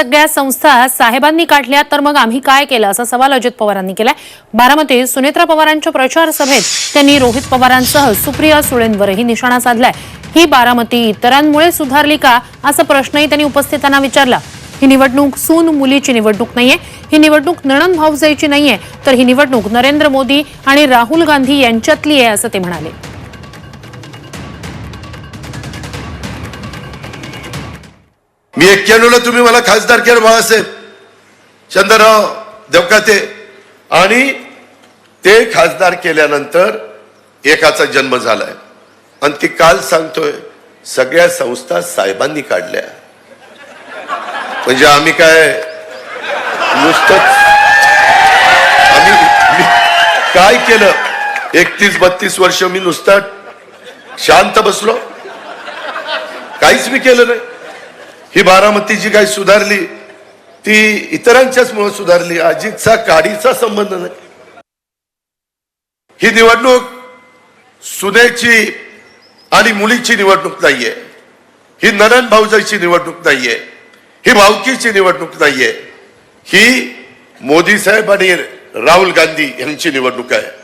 सगळ्या संस्था साहेबांनी काढल्या तर मग आम्ही काय केलं? असा सवाल अजित पवारांनी केलाय. बारामतीत सुनेत्रा पवारांच्या प्रचार सभेत त्यांनी रोहित पवारांसह सुप्रिया सुळेंवरही निशाणा साधलाय. ही बारामती इतरांमुळे सुधारली का? असा प्रश्नही त्यांनी उपस्थितांना विचारला. ही निवडणूक सून मुलीची निवडणूक नाहीये. ही निवडणूक नणन भाऊजाईची नाहीये. तर ही निवडणूक नरेंद्र मोदी आणि राहुल गांधी यांच्यातली आहे असं ते म्हणाले. मी एक्क्याण्णवला तुम्ही मला खासदार केलं बाळासाहेब. चंद्रराव देवकाते. आणि ते खासदार केल्यानंतर एकाचा जन्म झालाय. आणि ती काल सांगतोय सगळ्या संस्था साहेबांनी काढल्या. म्हणजे आम्ही काय नुसतंच आम्ही मी काय केलं? एकतीस बत्तीस वर्ष मी नुसतं शांत बसलो. काहीच मी केलं नाही. ही बारामती जी काही सुधारली ती इतरांच्याच मुळे सुधारली अजितचा काडीचा संबंध नाही. ही निवडणूक सुनेची आणि मुलीची निवडणूक नाहीये. ही नरन भाऊजाईची निवडणूक नाहीये. ही भावकीची निवडणूक नाहीये. ही मोदी साहेब आणि राहुल गांधी यांची निवडणूक आहे.